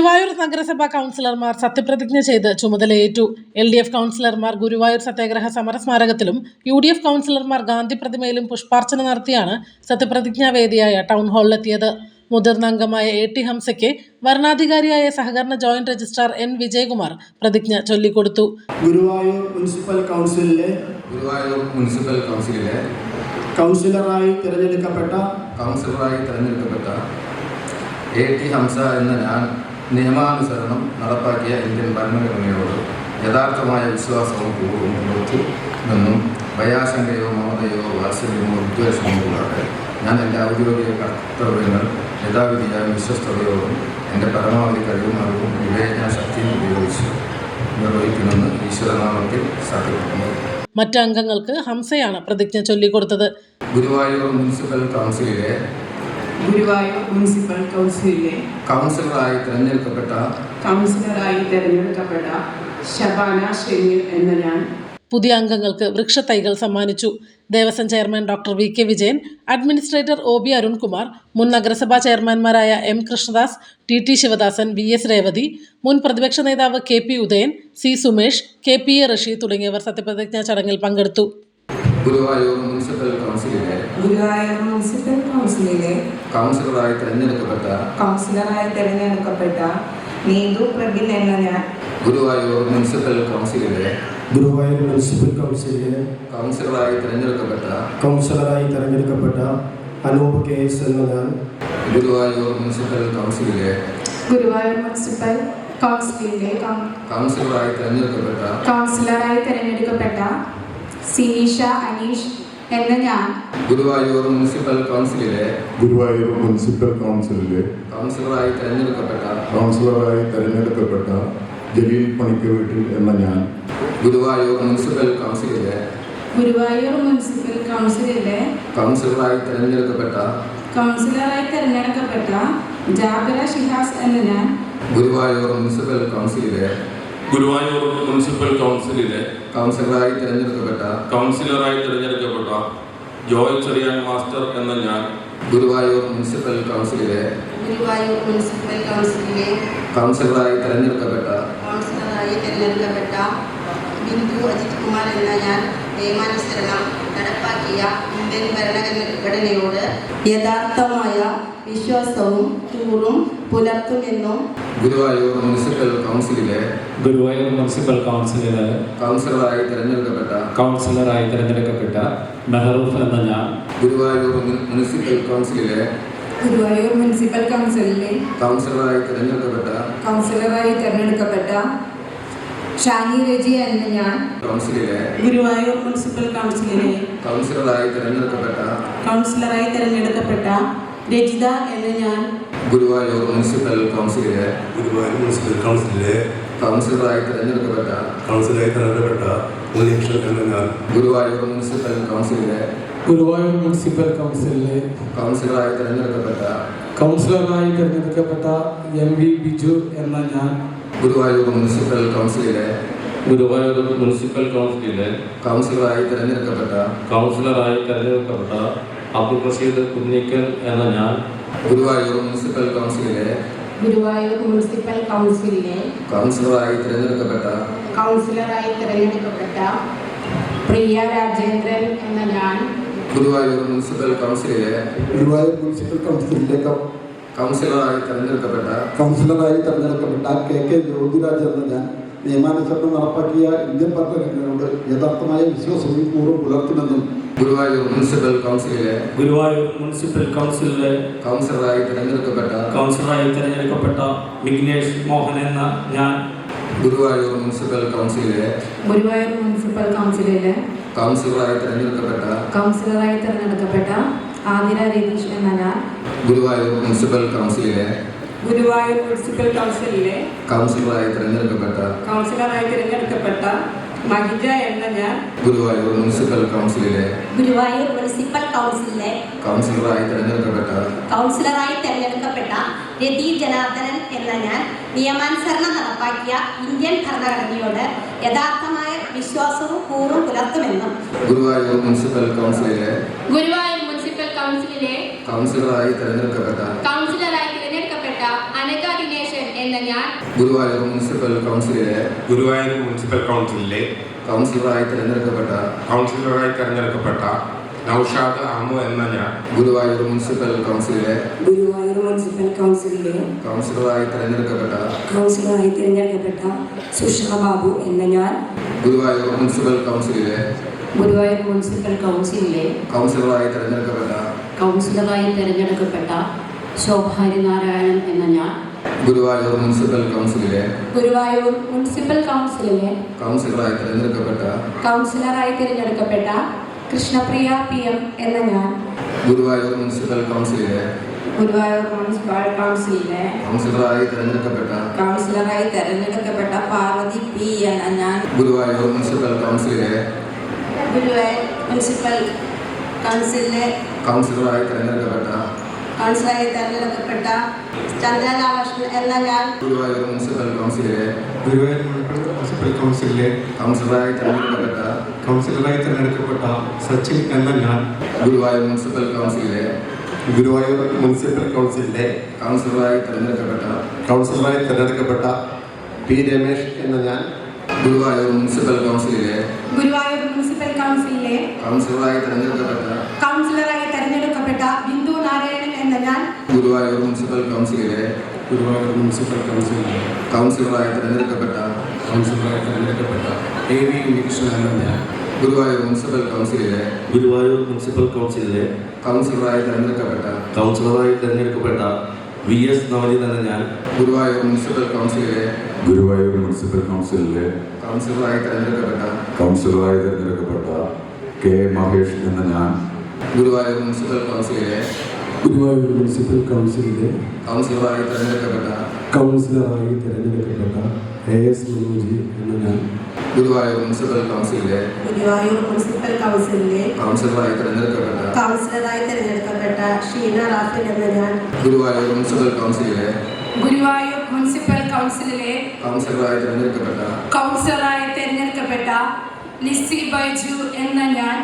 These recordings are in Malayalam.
ഗുരുവായൂർ നഗരസഭാ കൗൺസിലർമാർ സത്യപ്രതിജ്ഞ ചെയ്ത് ചുമതലയേറ്റു. എൽ ഡി എഫ് കൗൺസിലർമാർ ഗുരുവായൂർ സത്യാഗ്രഹ സമര സ്മാരകത്തിലും യു ഡി എഫ് കൗൺസിലർമാർ ഗാന്ധി പ്രതിമയിലും പുഷ്പാർച്ചന നടത്തിയാണ് സത്യപ്രതിജ്ഞാവേദിയായ ടൗൺ ഹാളിലെത്തിയത്. മുതിർന്ന അംഗമായ എ ടി ഹംസയ്ക്ക് വരണാധികാരിയായ സഹകരണ ജോയിന്റ് രജിസ്ട്രാർ എൻ വിജയകുമാർ പ്രതിജ്ഞ ചൊല്ലിക്കൊടുത്തു. ഗുരുവായൂർ മുനിസിപ്പൽ കൗൺസിലിലെ ഗുരുവായൂർ മുനിസിപ്പൽ കൗൺസിലിലെ കൗൺസിലറായി തിരഞ്ഞെടുക്കപ്പെട്ട കൗൺസിലറായി തിരഞ്ഞെടുക്കപ്പെട്ട എ ടി ഹംസ എന്ന ഞാൻ നിയമാനുസരണം നടപ്പാക്കിയ ഇന്ത്യൻ ഭരണഘടനയോട് യഥാർത്ഥമായ വിശ്വാസവും പൂർവം പുലർത്തി നിന്നും ഭയാശങ്കയോ മമതയോ വാത്സല്യമോ വിദ്വേഷമോ കൂടാതെ ഞാൻ എന്റെ ഔദ്യോഗിക കർത്തവ്യങ്ങൾ യഥാവിധിയായും വിശ്വസ്തയോടും എന്റെ പരമാവധി കഴിവും അറിവും വിവേചന ശക്തിയും ഉപയോഗിച്ച് നിർവഹിക്കുമെന്ന് ഈശ്വരനാമത്തിൽ സത്യപ്പെടുന്നു മറ്റ് അംഗങ്ങൾക്ക് ഹംസയാണ് പ്രതിജ്ഞ ചൊല്ലിക്കൊടുത്തത്. ഗുരുവായൂർ മുനിസിപ്പൽ കൗൺസിലിലെ ഗുരുവായൂർ മുനിസിപ്പൽ കൗൺസിലിലെ കൗൺസിലറായി തിരഞ്ഞെടുക്കപ്പെട്ട കൗൺസിലറായി തിരഞ്ഞെടുക്കപ്പെട്ട ശബാന ഷെമീർ എന്ന ഞാൻ പുതിയ അംഗങ്ങൾക്ക് വൃക്ഷത്തൈകൾ സമ്മാനിച്ചു. Devaswom chairman doctor V K Vijayan administrator O B Arunkumar മുൻ നഗരസഭാ ചെയർമാൻമാരായ M Krishnadas T T Sivadasan V S Revathi മുൻ പ്രതിപക്ഷ നേതാവ് K P Udayan C Sumesh K P A Rasheed തുടങ്ങിയവർ സത്യപ്രതിജ്ഞാ ചടങ്ങിൽ പങ്കെടുത്തു. ഗുരുവായൂർ മുനിസിപ്പൽ കൗൺസിലിലെ ഗുരുവായൂർ മുനിസിപ്പൽ കൗൺസിലിലെ കൗൺസിലറായി തിരഞ്ഞെടുക്കപ്പെട്ട കൗൺസിലറായി തിരഞ്ഞെടുക്കപ്പെട്ട നീതു പ്രബിൻ എന്ന ഞാൻ ഗുരുവായൂർ മുനിസിപ്പൽ കൗൺസിലിലെ ഗുരുവായൂർ മുനിസിപ്പൽ കൗൺസിലിലെ കൗൺസിലറായി തിരഞ്ഞെടുക്കപ്പെട്ട കൗൺസിലറായി തിരഞ്ഞെടുക്കപ്പെട്ട അനൂപ് കെ എസ് എന്ന ഞാൻ ഗുരുവായൂർ മുനിസിപ്പൽ കൗൺസിലിലെ ഗുരുവായൂർ മുനിസിപ്പൽ കൗൺസിലിലെ കൗൺസിലറായി തിരഞ്ഞെടുക്കപ്പെട്ട കൗൺസിലറായി തിരഞ്ഞെടുക്കപ്പെട്ട സിനീഷ അനീഷ് എന്ന ഞാൻ ഗുരുവായൂർ മുനിസിപ്പൽ കൗൺസിലിലെ ഗുരുവായൂർ മുനിസിപ്പൽ കൗൺസിലിലെ കൗൺസിലറായി തിരഞ്ഞെടുക്കപ്പെട്ട കൗൺസിലറായി തെരഞ്ഞെടുക്കപ്പെട്ട ജലീൽ പണിക്കർ വീട്ടിൽ എന്ന ഞാൻ ഗുരുവായൂർ മുനിസിപ്പൽ കൗൺസിലിലെ ഗുരുവായൂർ മുനിസിപ്പൽ കൗൺസിലിലെ കൗൺസിലറായി തിരഞ്ഞെടുക്കപ്പെട്ട കൗൺസിലറായി തിരഞ്ഞെടുക്കപ്പെട്ട ജാബിറ ഷിഹാസ് എന്ന ഞാൻ ഗുരുവായൂർ മുനിസിപ്പൽ കൗൺസിലിലെ ഗുരുവായൂർ മുനിസിപ്പൽ കൗൺസിലിലെ കൗൺസിലറായി തിരഞ്ഞെടുക്കപ്പെട്ട കൗൺസിലറായി തിരഞ്ഞെടുക്കപ്പെട്ട ജോയ് ചെറിയാൻ മാസ്റ്റർ എന്ന ഞാൻ ഗുരുവായൂർ മുനിസിപ്പൽ കൗൺസിലിലെ ഗുരുവായൂർ മുനിസിപ്പൽ കൗൺസിലിലെ കൗൺസിലറായി തിരഞ്ഞെടുക്കപ്പെട്ട കൗൺസിലറായി തിരഞ്ഞെടുക്കപ്പെട്ട ബിന്ദു അജിത് കുമാർ എന്ന ഞാൻ നിയമാനുസരണം നടപ്പാക്കിയ ഇന്ത്യൻ ഭരണഘടനയോട് യഥാർത്ഥമായ വിശ്വാസവും കൂറും പുലർത്തുമെന്നും ഗുരുവായൂർ മുനിസിപ്പൽ കൗൺസിലിലെ ഗുരുവായൂർ മുനിസിപ്പൽ കൗൺസിലിലെ കൗൺസിലറായി തിരഞ്ഞെടുക്കപ്പെട്ട കൗൺസിലറായി തിരഞ്ഞെടുക്കപ്പെട്ട മെഹറൂഫ് എന്ന ഞാൻ ഗുരുവായൂർ മുനിസിപ്പൽ കൗൺസിലിലെ ഗുരുവായൂർ മുനിസിപ്പൽ കൗൺസിലിലെ കൗൺസിലറായി തിരഞ്ഞെടുക്കപ്പെട്ട കൗൺസിലറായി തിരഞ്ഞെടുക്കപ്പെട്ട ഷാനി രജി എന്ന ഞാൻ കൗൺസിലിലെ ഗുരുവായൂർ മുനിസിപ്പൽ കൗൺസിലിലെ കൗൺസിലറായി തിരഞ്ഞെടുക്കപ്പെട്ട കൗൺസിലറായി തിരഞ്ഞെടുക്കപ്പെട്ട രജിത എന്ന് ഞാൻ ഗുരുവായൂർ മുനിസിപ്പൽ കൗൺസിലിലെ ഗുരുവായൂർ മുനിസിപ്പൽ കൗൺസിലിലെ കൗൺസിലറായി തിരഞ്ഞെടുക്കപ്പെട്ട കൗൺസിലറായി തിരഞ്ഞെടുക്കപ്പെട്ട ഉണ്ണികൃഷ്ണൻ എന്ന ഞാൻ ഗുരുവായൂർ മുനിസിപ്പൽ കൗൺസിലിലെ ഗുരുവായൂർ മുനിസിപ്പൽ കൗൺസിലിലെ കൗൺസിലറായി തിരഞ്ഞെടുക്കപ്പെട്ട കൗൺസിലറായി തിരഞ്ഞെടുക്കപ്പെട്ട എം വി ബിജു എന്ന ഞാൻ ഗുരുവായൂർ മുനിസിപ്പൽ കൗൺസിലിലെ ഗുരുവായൂർ മുനിസിപ്പൽ കൗൺസിലിലെ കൗൺസിലറായി തിരഞ്ഞെടുക്കപ്പെട്ട കൗൺസിലറായി തിരഞ്ഞെടുക്കപ്പെട്ട അബ്ദുൾ റഷീദ് കുന്നിക്കൽ എന്ന ഞാൻ. ഗുരുവായൂർ മുനിസിപ്പൽ കൗൺസിലിലെ ഗുരുവായൂർ മുനിസിപ്പൽ കൗൺസിലിലെ കൗൺസിലറായി തിരഞ്ഞെടുക്കപ്പെട്ട കൗൺസിലറായി തിരഞ്ഞെടുക്കപ്പെട്ട പ്രിയ രാജേന്ദ്രൻ എന്ന ഞാൻ. ഗുരുവായൂർ മുനിസിപ്പൽ കൗൺസിലിലെ ഗുരുവായൂർ മുനിസിപ്പൽ കൗൺസിലിലെ കൗൺസിലറായി തിരഞ്ഞെടുക്കപ്പെട്ട കൗൺസിലറായി തിരഞ്ഞെടുക്കപ്പെട്ട കെ കെ ജ്യോതിരാജ് എന്ന ഞാൻ. നിയമാനുസരണം നടപ്പാക്കിയ ഇന്ത്യൻ ഭരണഘടനയോട് യഥാർത്ഥമായ വിശ്വാസവും പൂർവം പുലർത്തുമെന്നും ഗുരുവായൂർ മുനിസിപ്പൽ കൗൺസിലിലെ ഗുരുവായൂർ മുനിസിപ്പൽ കൗൺസിലിലെ കൗൺസിലറായി തിരഞ്ഞെടുക്കപ്പെട്ട കൗൺസിലറായി തിരഞ്ഞെടുക്കപ്പെട്ട വിഘ്നേഷ് മോഹൻ എന്ന ഞാൻ ഗുരുവായൂർ മുനിസിപ്പൽ കൗൺസിലിലെ ഗുരുവായൂർ മുനിസിപ്പൽ കൗൺസിലിലെ കൗൺസിലറായി തിരഞ്ഞെടുക്കപ്പെട്ട കൗൺസിലറായി തിരഞ്ഞെടുക്കപ്പെട്ട ആതിര രതീഷ് എന്ന ഞാൻ ഗുരുവായൂർ മുനിസിപ്പൽ കൗൺസിലിലെ ഗുരുവായൂർ മുനിസിപ്പൽ കൗൺസിലിലെ കൗൺസിലറായി തിരഞ്ഞെടുക്കപ്പെട്ട കൗൺസിലറായി തിരഞ്ഞെടുക്കപ്പെട്ട മഹിജ എന്ന ഞാൻ ഗുരുവായൂർ മുനിസിപ്പൽ കൗൺസിലിലെ ഗുരുവായൂർ മുനിസിപ്പൽ കൗൺസിലിലെ കൗൺസിലറായി തിരഞ്ഞെടുക്കപ്പെട്ട കൗൺസിലറായി തിരഞ്ഞെടുക്കപ്പെട്ട രതി ജനാർദ്ദനൻ എന്ന ഞാൻ നിയമാനുസരണം നടപ്പാക്കിയ ഇന്ത്യൻ ഭരണഘടനയോട് യഥാർത്ഥമായ വിശ്വാസവും കൂറും പുലർത്തുമെന്നും ഗുരുവായൂർ മുനിസിപ്പൽ കൗൺസിലിലെ ഗുരുവായൂർ മുനിസിപ്പൽ കൗൺസിലിലെ കൗൺസിലറായി തിരഞ്ഞെടുക്കപ്പെട്ട ദിനേശൻ എന്ന ഞാൻ ഗുരുവായൂർ മുനിസിപ്പൽ കൗൺസിലിലെ ഗുരുവായൂർ മുനിസിപ്പൽ കൗൺസിലിലെ കൗൺസിലറായി തിരഞ്ഞെടുക്കപ്പെട്ട കൗൺസിലറായി തിരഞ്ഞെടുക്കപ്പെട്ട നൌഷാദ് അഹമ്മു എന്ന ഞാൻ ഗുരുവായൂർ മുനിസിപ്പൽ കൗൺസിലിലെ ഗുരുവായൂർ മുനിസിപ്പൽ കൗൺസിലിലെ കൗൺസിലറായി തിരഞ്ഞെടുക്കപ്പെട്ട കൗൺസിലറായി തിരഞ്ഞെടുക്കപ്പെട്ട സുഷമ ബാബു എന്ന ഞാൻ ഗുരുവായൂർ മുനിസിപ്പൽ കൗൺസിലിലെ ഗുരുവായൂർ മുനിസിപ്പൽ കൗൺസിലിലെ കൗൺസിലറായി തിരഞ്ഞെടുക്കപ്പെട്ട കൗൺസിലറായി തിരഞ്ഞെടുക്കപ്പെട്ട ശോഭാരിനാരായണൻ എന്ന ഞാൻ ഗുരുവായൂർ മുനിസിപ്പൽ കൗൺസിലിലെ ഗുരുവായൂർ മുനിസിപ്പൽ കൗൺസിലിലെ കൗൺസിലറായി തിരഞ്ഞെടുക്കപ്പെട്ട കൗൺസിലറായി തിരഞ്ഞെടുക്കപ്പെട്ട കൃഷ്ണപ്രിയ പി എം എന്ന ഞാൻ ഗുരുവായൂർ മുനിസിപ്പൽ കൗൺസിലിലെ ഗുരുവായൂർ മുനിസിപ്പൽ കൗൺസിലിലെ കൗൺസിലറായി തിരഞ്ഞെടുക്കപ്പെട്ട കൗൺസിലറായി തിരഞ്ഞെടുക്കപ്പെട്ട പാർവതി പി എന്ന ഞാൻ ഗുരുവായൂർ മുനിസിപ്പൽ കൗൺസിലിലെ ഗുരുവായൂർ മുനിസിപ്പൽ കൗൺസിലിലെ കൗൺസിലറായി തിരഞ്ഞെടുക്കപ്പെട്ട കൗൺസിലറായി തെരഞ്ഞെടുക്കപ്പെട്ട ചന്ദ്രരാമകൃഷ്ണൻ എന്ന ഞാൻ ഗുരുവായൂർ മുനിസിപ്പൽ കൗൺസിലിലെ ഗുരുവായൂർ മുനിസിപ്പൽ കൗൺസിലിലെ കൗൺസിലറായി തിരഞ്ഞെടുക്കപ്പെട്ട കൗൺസിലറായി തെരഞ്ഞെടുക്കപ്പെട്ട സച്ചിൻ എന്ന ഞാൻ ഗുരുവായൂർ മുനിസിപ്പൽ കൗൺസിലിലെ ഗുരുവായൂർ മുനിസിപ്പൽ കൗൺസിലിലെ കൗൺസിലറായി തിരഞ്ഞെടുക്കപ്പെട്ട കൗൺസിലറായി തെരഞ്ഞെടുക്കപ്പെട്ട പി രമേശ് എന്ന ഞാൻ ഗുരുവായൂർ മുനിസിപ്പൽ കൗൺസിലിലെ ഗുരുവായൂർ മുനിസിപ്പൽ കൗൺസിലിലെ കൗൺസിലറായി തിരഞ്ഞെടുക്കപ്പെട്ട കൗൺസിലറായി നാരായണൻ ഗുരുവായൂർ മുനിസിപ്പൽ കൗൺസിലിലെ ഗുരുവായൂർ മുനിസിപ്പൽ കൗൺസിലിലെ കൗൺസിലറായി തിരഞ്ഞെടുക്കപ്പെട്ട കൗൺസിലറായി തിരഞ്ഞെടുക്കപ്പെട്ട എ വി ഉണ്ണികൃഷ്ണനാണ് ഞാൻ. ഗുരുവായൂർ മുനിസിപ്പൽ കൗൺസിലിലെ ഗുരുവായൂർ മുനിസിപ്പൽ കൗൺസിലിലെ കൗൺസിലറായി തിരഞ്ഞെടുക്കപ്പെട്ട കൗൺസിലറായി തിരഞ്ഞെടുക്കപ്പെട്ട വി എസ് നവനീത് എന്ന ഞാൻ. ഗുരുവായൂർ മുനിസിപ്പൽ കൗൺസിലിലെ ഗുരുവായൂർ മുനിസിപ്പൽ കൗൺസിലിലെ കൗൺസിലറായി തിരഞ്ഞെടുക്കപ്പെട്ട കൗൺസിലറായി തിരഞ്ഞെടുക്കപ്പെട്ട കെ മഹേഷ് എന്ന ഞാൻ. ഗുരുവായൂർ മുനിസിപ്പൽ കൗൺസിലിലെ ഗുരുവായൂർ മുനിസിപ്പൽ കൗൺസിലിലെ കൗൺസിലറായി തിരഞ്ഞെടുക്കപ്പെട്ട കൗൺസിലറായി തിരഞ്ഞെടുക്കപ്പെട്ട എ എസ് മനോജി എന്ന ഞാൻ ഗുരുവായൂർ മുനിസിപ്പൽ കൗൺസിലിലെ ഗുരുവായൂർ മുനിസിപ്പൽ കൗൺസിലിലെ കൗൺസിലറായി തിരഞ്ഞെടുക്കപ്പെട്ട കൗൺസിലറായി തിരഞ്ഞെടുക്കപ്പെട്ട ഷീന റാഫിൽ എന്ന ഞാൻ ഗുരുവായൂർ മുനിസിപ്പൽ കൗൺസിലിലെ ഗുരുവായൂർ മുനിസിപ്പൽ കൗൺസിലിലെ കൗൺസിലറായി തിരഞ്ഞെടുക്കപ്പെട്ട കൗൺസിലറായി തിരഞ്ഞെടുക്കപ്പെട്ട ലിസി ബൈജു എന്ന ഞാൻ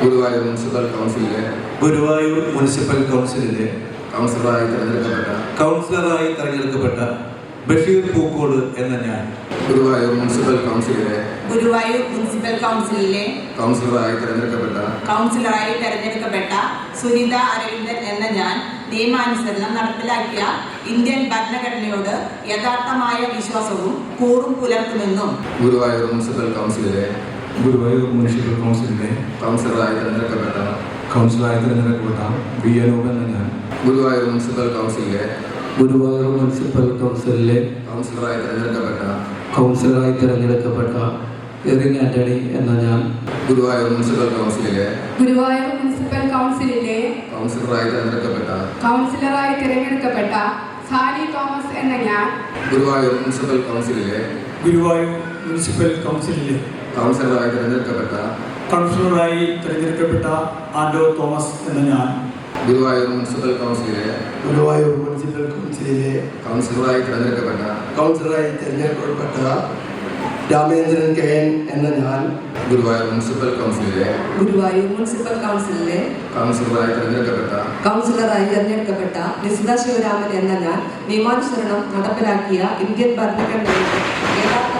ഗുരുവായൂർ മുനിസിപ്പൽ കൗൺസിലിലെ ഗുരുവായൂർ മുനിസിപ്പൽ കൗൺസിലിലെ കൗൺസിലറായി തിരഞ്ഞെടുക്കപ്പെട്ട കൗൺസിലറായി തെരഞ്ഞെടുക്കപ്പെട്ട ബഷീർ പൂക്കോട് എന്ന ഞാൻ. ഗുരുവായൂർ മുനിസിപ്പൽ കൗൺസിലിലെ ഗുരുവായൂർ മുനിസിപ്പൽ കൗൺസിലിലെ കൗൺസിലറായി തിരഞ്ഞെടുക്കപ്പെട്ട കൗൺസിലറായി തെരഞ്ഞെടുക്കപ്പെട്ട സുനിത അരവിന്ദൻ എന്ന ഞാൻ നിയമാനുസരണം നടപ്പിലാക്കിയ ഇന്ത്യൻ ഭരണഘടനയോട് യഥാർത്ഥമായ വിശ്വാസവും കൂറും പുലർത്തുമെന്നും. ഗുരുവായൂർ മുനിസിപ്പൽ കൗൺസിലിലെ ഗുരുവായൂർ മുനിസിപ്പൽ കൗൺസിലിലെ കൗൺസിലറായി തിരഞ്ഞെടുക്കപ്പെട്ട കൗൺസിലറായി തിരഞ്ഞെടുക്കപ്പെട്ട ബി അനൂപ് എന്ന ഞാൻ ഗുരുവായൂർ മുനിസിപ്പൽ കൗൺസിലിലെ ഗുരുവായൂർ മുനിസിപ്പൽ കൗൺസിലിലെ കൗൺസിലറായി തിരഞ്ഞെടുക്കപ്പെട്ട കൗൺസിലറായി തിരഞ്ഞെടുക്കപ്പെട്ട എറിൻ ആന്റണി എന്ന ഞാൻ ഗുരുവായൂർ മുനിസിപ്പൽ കൗൺസിലിലെ ഗുരുവായൂർ മുനിസിപ്പൽ കൗൺസിലിലെ കൗൺസിലറായി തിരഞ്ഞെടുക്കപ്പെട്ട കൗൺസിലറായി തിരഞ്ഞെടുക്കപ്പെട്ട സാലി തോമസ് എന്ന ഞാൻ ഗുരുവായൂർ മുനിസിപ്പൽ കൗൺസിലിലെ ഗുരുവായൂർ മുനിസിപ്പൽ കൗൺസിലിലെ കൗൺസിലറായി തിരഞ്ഞെടുക്കപ്പെട്ട കൗൺസിലറായി തിരഞ്ഞെടുക്കപ്പെട്ട ആൻഡോ തോമസ് എന്ന ഞാൻ ഗുരുവായൂർ മുനിസിപ്പൽ കൗൺസിലിലെ ഗുരുവായൂർ മുനിസിപ്പൽ കൗൺസിലിലെ കൗൺസിലറായി തിരഞ്ഞെടുക്കപ്പെട്ട കൗൺസിലറായി തിരഞ്ഞെടുക്കപ്പെട്ട രാമേന്ദ്രൻ കെ എൻ എന്ന ഞാൻ ഗുരുവായൂർ മുനിസിപ്പൽ കൗൺസിലിലെ ഗുരുവായൂർ മുനിസിപ്പൽ കൗൺസിലിലെ കൗൺസിലറായി തിരഞ്ഞെടുക്കപ്പെട്ട കൗൺസിലറായി തിരഞ്ഞെടുക്കപ്പെട്ട നിസിത ശിവരാമൻ എന്ന ഞാൻ നിയമാനുസരണം നടപ്പിലാക്കിയ ഇന്ത്യൻ ഭരണഘടനയുടെ വിശ്വാസവും